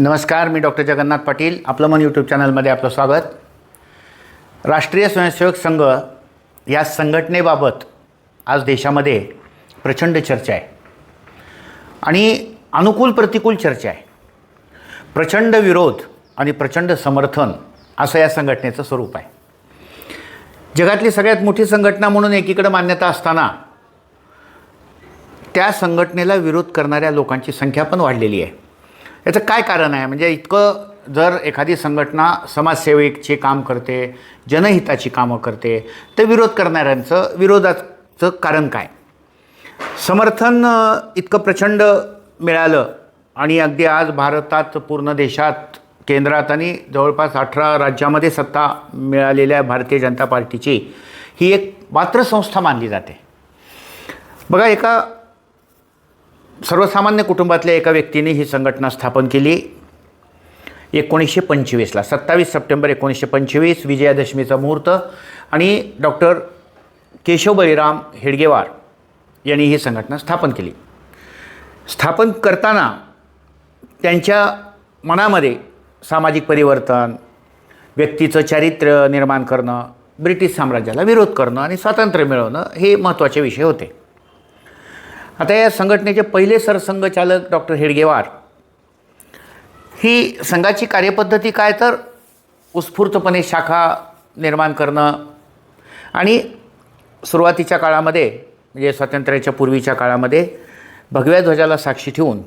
नमस्कार मी डॉक्टर जगन्नाथ पाटील. आपलं मन यूट्यूब चॅनलमध्ये आपलं स्वागत. राष्ट्रीय स्वयंसेवक संघ या संघटनेबाबत आज देशामध्ये प्रचंड चर्चा आहे. आणि अनुकूल प्रतिकूल चर्चा आहे. प्रचंड विरोध आणि प्रचंड समर्थन असं या संघटनेचं स्वरूप आहे. जगातली सगळ्यात मोठी संघटना म्हणून एकीकडे मान्यता असताना त्या संघटनेला विरोध करणाऱ्या लोकांची संख्या पण वाढलेली आहे. याचं काय कारण आहे? म्हणजे इतकं जर एखादी संघटना समाजसेवेचे काम करते जनहिताची कामं करते तर विरोध करणाऱ्यांचं विरोधाचं कारण काय? समर्थन इतकं प्रचंड मिळालं आणि अगदी आज भारतात पूर्ण देशात केंद्रात आणि जवळपास अठरा राज्यामध्ये सत्ता मिळालेल्या भारतीय जनता पार्टीची ही एक मात्र संस्था मानली जाते. बघा एका सर्वसामान्य कुटुंबातल्या एका व्यक्तीने ही संघटना स्थापन केली. एकोणीसशे पंचवीसला सत्तावीस सप्टेंबर एकोणीसशे पंचवीस विजयादशमीचा मुहूर्त आणि डॉक्टर केशव बळीराम हेडगेवार यांनी ही संघटना स्थापन केली. स्थापन करताना त्यांच्या मनामध्ये सामाजिक परिवर्तन व्यक्तीचं चारित्र्य निर्माण करणं ब्रिटिश साम्राज्याला विरोध करणं आणि स्वातंत्र्य मिळवणं हे महत्त्वाचे विषय होते. आता या संघटनेचे पहिले सरसंघचालक डॉक्टर हेडगेवार ही संघाची कार्यपद्धती काय तर उत्स्फूर्तपणे शाखा निर्माण करणं आणि सुरुवातीच्या काळामध्ये म्हणजे स्वातंत्र्याच्या पूर्वीच्या काळामध्ये भगव्या ध्वजाला साक्षी ठेवून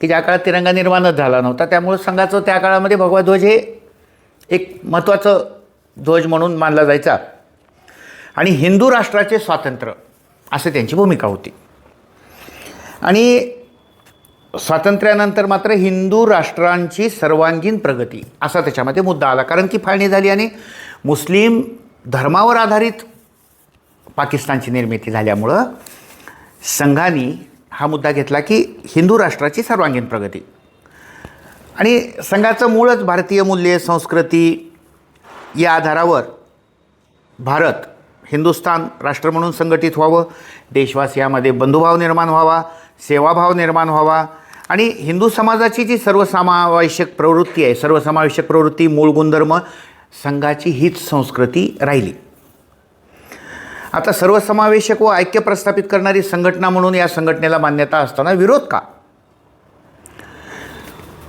की ज्या काळात तिरंगा निर्माणच झाला नव्हता त्यामुळं संघाचं त्या काळामध्ये भगवा ध्वज हे एक महत्त्वाचं ध्वज म्हणून मानला जायचा. आणि हिंदू राष्ट्राचे स्वातंत्र्य असं त्यांची भूमिका होती. आणि स्वातंत्र्यानंतर मात्र हिंदू राष्ट्रांची सर्वांगीण प्रगती असा त्याच्यामध्ये मुद्दा आला. कारण की फाळणी झाली आणि मुस्लिम धर्मावर आधारित पाकिस्तानची निर्मिती झाल्यामुळं संघाने हा मुद्दा घेतला की हिंदू राष्ट्राची सर्वांगीण प्रगती. आणि संघाचं मूळच भारतीय मूल्ये संस्कृती या आधारावर भारत हिंदुस्थान राष्ट्र म्हणून संघटित व्हावं देशवासियामध्ये बंधुभाव निर्माण व्हावा सेवाभाव निर्माण व्हावा. आणि हिंदू समाजाची जी सर्वसमावेशक प्रवृत्ती आहे सर्वसमावेशक प्रवृत्ती मूळ गुणधर्म संघाची हीच संस्कृती राहिली. आता सर्वसमावेशक व ऐक्य प्रस्थापित करणारी संघटना म्हणून या संघटनेला मान्यता असताना विरोध का?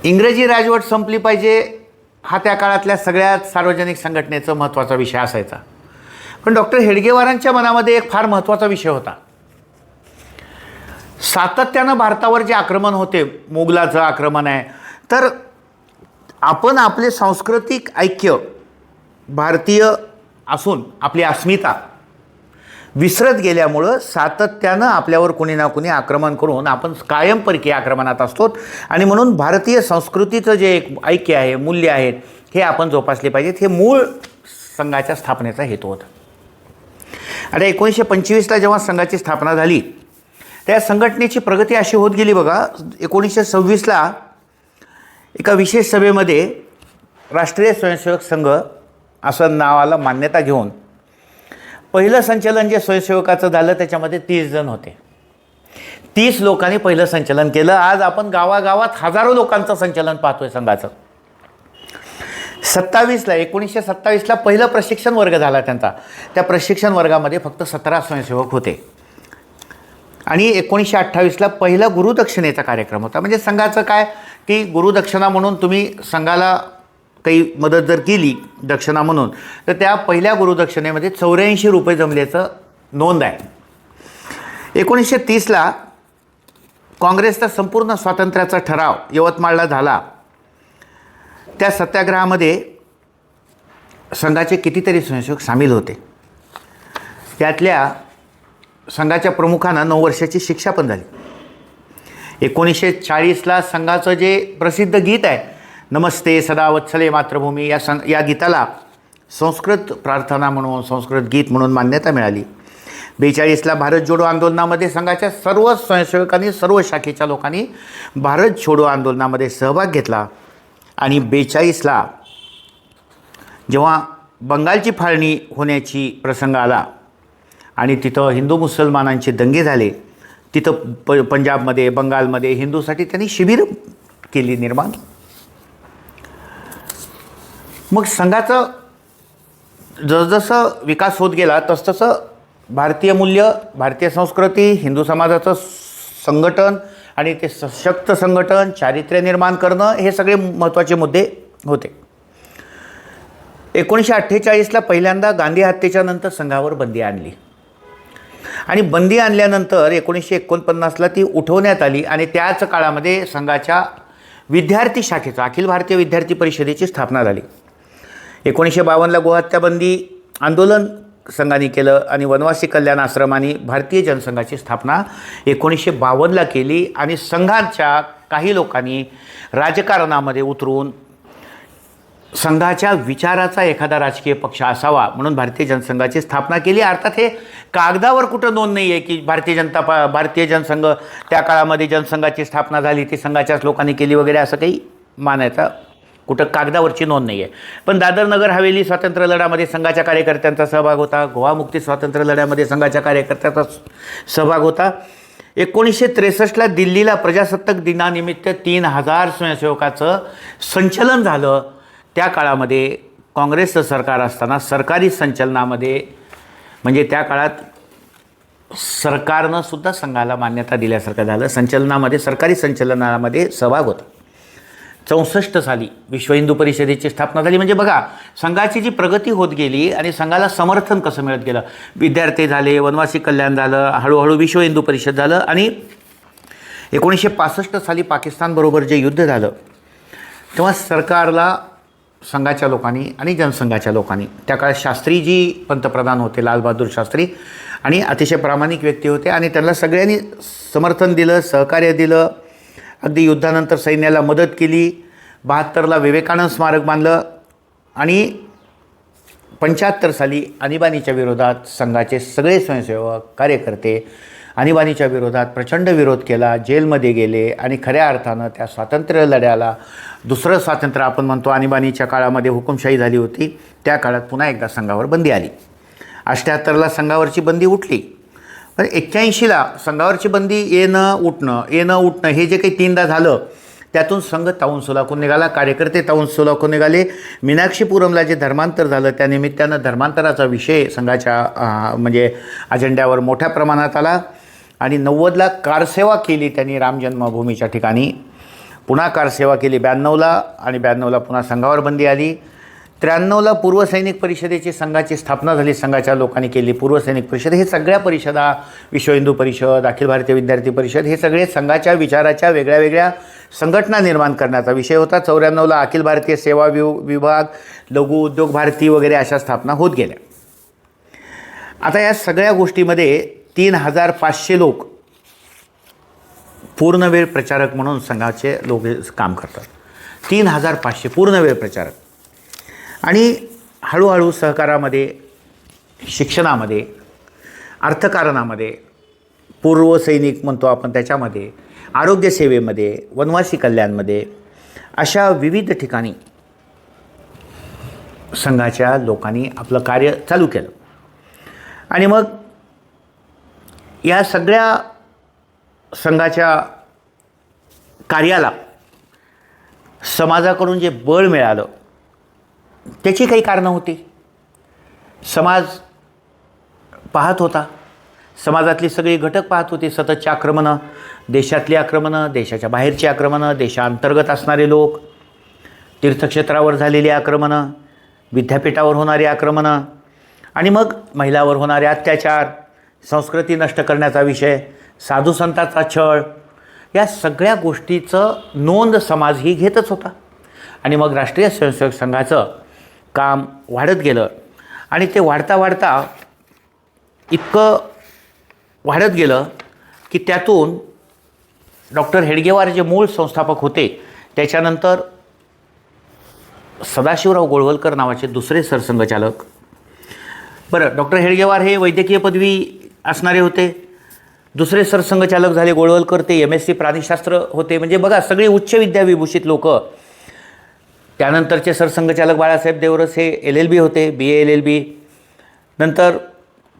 इंग्रजी राजवट संपली पाहिजे हा त्या काळातल्या सगळ्यात सार्वजनिक संघटनेचा महत्त्वाचा विषय असायचा. पण डॉक्टर हेडगेवारांच्या मनामध्ये एक फार महत्त्वाचा विषय होता. सातत्यानं भारतावर जे आक्रमण होते मोगलाचं आक्रमण आहे तर आपण आपले सांस्कृतिक ऐक्य भारतीय असून आपली अस्मिता विसरत गेल्यामुळं सातत्यानं आपल्यावर कुणी ना कुणी आक्रमण करून आपण कायमपरकी आक्रमणात असतो. आणि म्हणून भारतीय संस्कृतीचं जे एक ऐक्य आहे मूल्य आहेत हे आपण जोपासले पाहिजेत. हे मूळ संघाच्या स्थापनेचा हेतू होता. आता एकोणीसशे पंचवीसला जेव्हा संघाची स्थापना झाली त्या संघटनेची प्रगती अशी होत गेली बघा एकोणीसशे सव्वीसला एका विशेष सभेमध्ये राष्ट्रीय स्वयंसेवक संघ असं नावाला मान्यता घेऊन पहिलं संचलन जे स्वयंसेवकाचं झालं त्याच्यामध्ये तीस जण होते. तीस लोकांनी पहिलं संचलन केलं. आज आपण गावागावात हजारो लोकांचं संचलन पाहतोय संघाचं. सत्तावीसला एकोणीसशे सत्तावीसला पहिलं प्रशिक्षण वर्ग झाला त्यांचा. त्या प्रशिक्षण वर्गामध्ये फक्त सतरा स्वयंसेवक होते. आणि एकोणीसशे अठ्ठावीसला पहिला गुरुदक्षिणेचा कार्यक्रम होता. म्हणजे संघाचं काय? की गुरुदक्षिणा म्हणून तुम्ही संघाला काही मदत जर केली दक्षिणा म्हणून तर त्या पहिल्या गुरुदक्षिणेमध्ये चौऱ्याऐंशी रुपये जमल्याचं नोंद आहे. एकोणीसशे तीसला काँग्रेसचा संपूर्ण स्वातंत्र्याचा ठराव यवतमाळला झाला. त्या सत्याग्रहामध्ये संघाचे कितीतरी संशोधक सामील होते. त्यातल्या संघाच्या प्रमुखांना नऊ वर्षाची शिक्षा पण झाली. एकोणीसशे चाळीसला संघाचं जे प्रसिद्ध गीत आहे नमस्ते सदा वत्सले मातृभूमी या सं या गीताला संस्कृत प्रार्थना म्हणून संस्कृत गीत म्हणून मान्यता मिळाली. बेचाळीसला भारत जोडो आंदोलनामध्ये संघाच्या सर्व स्वयंसेवकांनी सर्व शाखेच्या लोकांनी भारत छोडो आंदोलनामध्ये सहभाग घेतला. आणि बेचाळीसला जेव्हा बंगालची फाळणी होण्याची प्रसंग आला आणि तिथं हिंदू मुसलमानांचे दंगे झाले. तिथं प पंजाबमध्ये बंगालमध्ये हिंदूसाठी त्यांनी शिबिर केली निर्माण. मग संघाचं जसजसं विकास होत गेला तसतसं भारतीय मूल्य भारतीय संस्कृती हिंदू समाजाचं संघटन आणि ते सशक्त संघटन चारित्र्य निर्माण करणं हे सगळे महत्त्वाचे मुद्दे होते. एकोणीसशे अठ्ठेचाळीसला पहिल्यांदा गांधी हत्येच्या नंतर संघावर बंदी आणली. आणि बंदी आणल्यानंतर एकोणीसशे एकोणपन्नासला ती उठवण्यात आली आणि त्याच काळामध्ये संघाच्या विद्यार्थी शाखेचा अखिल भारतीय विद्यार्थी परिषदेची स्थापना झाली. एकोणीसशे बावन्नला गोहत्याबंदी आंदोलन संघाने केलं आणि वनवासी कल्याण आश्रमाने भारतीय जनसंघाची स्थापना एकोणीसशे बावन्नला केली आणि संघाच्या काही लोकांनी राजकारणामध्ये उतरून संघाच्या विचाराचा एखादा राजकीय पक्ष असावा म्हणून भारतीय जनसंघाची स्थापना केली. अर्थात हे कागदावर कुठं नोंद नाही आहे की भारतीय जनता पा भारतीय जनसंघ त्या काळामध्ये जनसंघाची स्थापना झाली ती संघाच्याच लोकांनी केली वगैरे असं काही मानायचा कुठं कागदावरची नोंद नाही आहे पण दादर नगर हवेली स्वातंत्र्य लढ्यामध्ये संघाच्या कार्यकर्त्यांचा सहभाग होता. गोवा मुक्ती स्वातंत्र्य लढ्यामध्ये संघाच्या कार्यकर्त्याचा सहभाग होता. एकोणीसशे त्रेसष्टला दिल्लीला प्रजासत्ताक दिनानिमित्त तीन हजार स्वयंसेवकाचं संचलन झालं. त्या काळामध्ये काँग्रेसचं सरकार असताना सरकारी संचलनामध्ये म्हणजे त्या काळात सरकारनं सुद्धा संघाला मान्यता दिल्यासारखं झालं. संचलनामध्ये सरकारी संचलनामध्ये सहभाग होता. चौसष्ट साली विश्व हिंदू परिषदेची स्थापना झाली. म्हणजे बघा संघाची जी प्रगती होत गेली आणि संघाला समर्थन कसं मिळत गेलं? विद्यार्थी झाले वनवासी कल्याण झालं हळूहळू विश्व हिंदू परिषद झालं आणि एकोणीसशे पासष्ट साली पाकिस्तानबरोबर जे युद्ध झालं तेव्हा सरकारला संघाच्या लोकांनी आणि जनसंघाच्या लोकांनी. त्या काळात शास्त्रीजी पंतप्रधान होते लालबहादूर शास्त्री आणि अतिशय प्रामाणिक व्यक्ती होते आणि त्यांना सगळ्यांनी समर्थन दिलं सहकार्य दिलं. अगदी युद्धानंतर सैन्याला मदत केली. बहात्तरला विवेकानंद स्मारक बांधलं आणि पंच्याहत्तर साली आणीबाणीच्या विरोधात संघाचे सगळे स्वयंसेवक कार्यकर्ते आणीबाणीच्या विरोधात प्रचंड विरोध केला जेलमध्ये गेले आणि खऱ्या अर्थानं त्या स्वातंत्र्य लढ्याला दुसरं स्वातंत्र्य आपण म्हणतो आणीबाणीच्या काळामध्ये हुकुमशाही झाली होती. त्या काळात पुन्हा एकदा संघावर बंदी आली. अष्ट्याहत्तरला संघावरची बंदी उठली. पण एक्क्याऐंशीला संघावरची बंदी येणं उठणं येणं उठणं हे जे काही तीनदा झालं त्यातून संघ ताऊन सुलाखून निघाला कार्यकर्ते ताऊन सोलाखून निघाले. मीनाक्षीपुरमला जे धर्मांतर झालं त्या निमित्तानं धर्मांतराचा विषय संघाच्या म्हणजे अजेंड्यावर मोठ्या प्रमाणात आला. आणि नव्वदला कारसेवा केली त्यांनी राम जन्मभूमीच्या ठिकाणी. पुन्हा कारसेवा केली ब्याण्णवला आणि ब्याण्णवला पुन्हा संघावर बंदी आली. त्र्याण्णवला पूर्वसैनिक परिषदेची संघाची स्थापना झाली संघाच्या लोकांनी केली. पूर्वसैनिक परिषद हे सगळ्या परिषदा विश्व हिंदू परिषद अखिल भारतीय विद्यार्थी परिषद हे सगळे संघाच्या विचाराच्या वेगळ्या वेगळ्या संघटना निर्माण करण्याचा विषय होता. चौऱ्याण्णवला अखिल भारतीय सेवा विव विभाग लघु उद्योग भारती वगैरे अशा स्थापना होत गेल्या. आता या सगळ्या गोष्टीमध्ये तीन हजार पाचशे लोक पूर्णवेळ प्रचारक म्हणून संघाचे लोक काम करतात. तीन हजार पाचशे पूर्णवेळ प्रचारक. आणि हळूहळू सहकारामध्ये शिक्षणामध्ये अर्थकारणामध्ये पूर्वसैनिक म्हणतो आपण त्याच्यामध्ये आरोग्यसेवेमध्ये वनवासी कल्याणमध्ये अशा विविध ठिकाणी संघाच्या लोकांनी आपलं कार्य चालू केलं. आणि मग या सगळ्या संघाच्या कार्याला समाजाकडून जे बळ मिळालं त्याची काही कारणं होती. समाज पाहत होता. समाजातली सगळी घटक पाहत होते. सततची आक्रमणं देशातली आक्रमणं देशाच्या बाहेरची आक्रमणं देशांतर्गत असणारे लोक तीर्थक्षेत्रावर झालेली आक्रमणं विद्यापीठावर होणारी आक्रमणं आणि मग महिलावर होणारे अत्याचार संस्कृती नष्ट करण्याचा विषय साधुसंताचा छळ या सगळ्या गोष्टीचं नोंद समाज ही घेतच होता. आणि मग राष्ट्रीय स्वयंसेवक संघाचं काम वाढत गेलं. आणि ते वाढता वाढता इतकं वाढत गेलं की त्यातून डॉक्टर हेडगेवार जे मूळ संस्थापक होते त्याच्यानंतर सदाशिवराव गोळवलकर नावाचे दुसरे सरसंघचालक. बरं डॉक्टर हेडगेवार हे वैद्यकीय पदवी असणारे होते. दुसरे सरसंघचालक झाले गोळवलकर ते एम एस सी प्राणीशास्त्र होते. म्हणजे बघा सगळी उच्च विद्याविभूषित लोक. त्यानंतरचे सरसंघचालक बाळासाहेब देवरस हे एल एल बी होते बी ए एल एल बी नंतर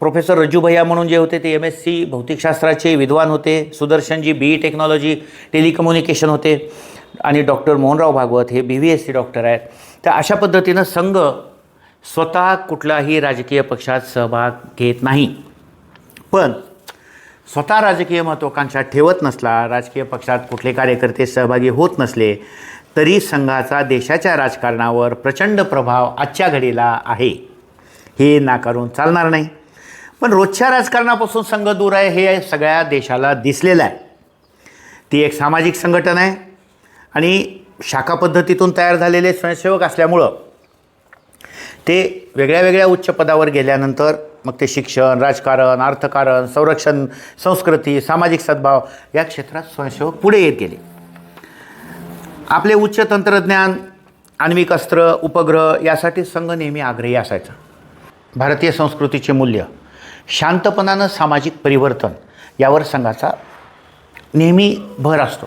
प्रोफेसर रज्जू भैया म्हणून जे होते ते एम एस सी भौतिकशास्त्राचे विद्वान होते. सुदर्शनजी बी ई टेक्नॉलॉजी टेलिकम्युनिकेशन होते. आणि डॉक्टर मोहनराव भागवत हे B V S C doctor आहेत. तर अशा पद्धतीनं संघ स्वतः कुठलाही राजकीय पक्षात सहभाग घेत नाही. पण स्वतः राजकीय महत्त्वाकांक्षा ठेवत नसला राजकीय पक्षात कुठले कार्यकर्ते सहभागी होत नसले तरी संघाचा देशाच्या राजकारणावर प्रचंड प्रभाव आजच्या घडीला आहे. हे नाकारून चालणार नाही. पण रोजच्या राजकारणापासून संघ दूर आहे हे सगळ्या देशाला दिसलेलं आहे. ती एक सामाजिक संघटन आहे आणि शाखा पद्धतीतून तयार झालेले स्वयंसेवक असल्यामुळं ते वेगळ्या वेगळ्या उच्च पदावर गेल्यानंतर मग ते शिक्षण राजकारण अर्थकारण संरक्षण संस्कृती सामाजिक सद्भाव या क्षेत्रात स्वयंसेवक पुढे येत गेले. आपले उच्च तंत्रज्ञान आण्विक अस्त्र उपग्रह यासाठी संघ नेहमी आग्रही असायचा. भारतीय संस्कृतीचे मूल्य शांतपणानं सामाजिक परिवर्तन यावर संघाचा नेहमी भर असतो.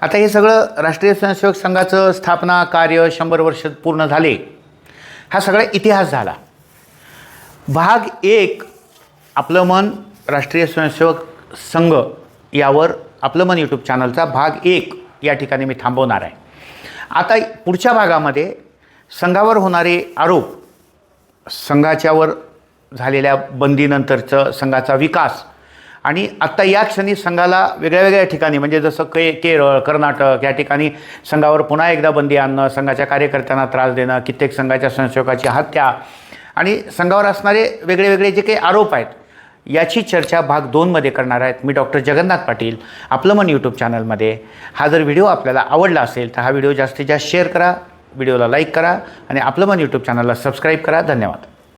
आता हे सगळं राष्ट्रीय स्वयंसेवक संघाचं स्थापना कार्य शंभर वर्ष पूर्ण झाले. हा सगळा इतिहास झाला. भाग एक आपलं मन राष्ट्रीय स्वयंसेवक संघ यावर आपलं मन यूट्यूब चॅनलचा भाग एक या ठिकाणी मी थांबवणार आहे. आता पुढच्या भागामध्ये संघावर होणारे आरोप संघाच्यावर झालेल्या बंदीनंतरचं संघाचा विकास आणि आत्ता या क्षणी संघाला वेगळ्या वेगळ्या ठिकाणी म्हणजे जसं के केरळ कर्नाटक या ठिकाणी संघावर पुन्हा एकदा बंदी आणणं संघाच्या कार्यकर्त्यांना त्रास देणं कित्येक संघाच्या स्वयंसेवकाची हत्या आणि संघावर असणारे वेगळे वेगळे जे काही आरोप आहेत याची चर्चा भाग दोनमध्ये करणार आहेत मी डॉक्टर जगन्नाथ पाटील आपलं मन यूट्यूब चॅनलमध्ये हा जर व्हिडिओ आपल्याला आवडला असेल तर हा व्हिडिओ जास्तीत जास्त शेअर करा व्हिडिओला लाईक करा आणि आपलं मन यूट्यूब चॅनलला सबस्क्राईब करा. धन्यवाद.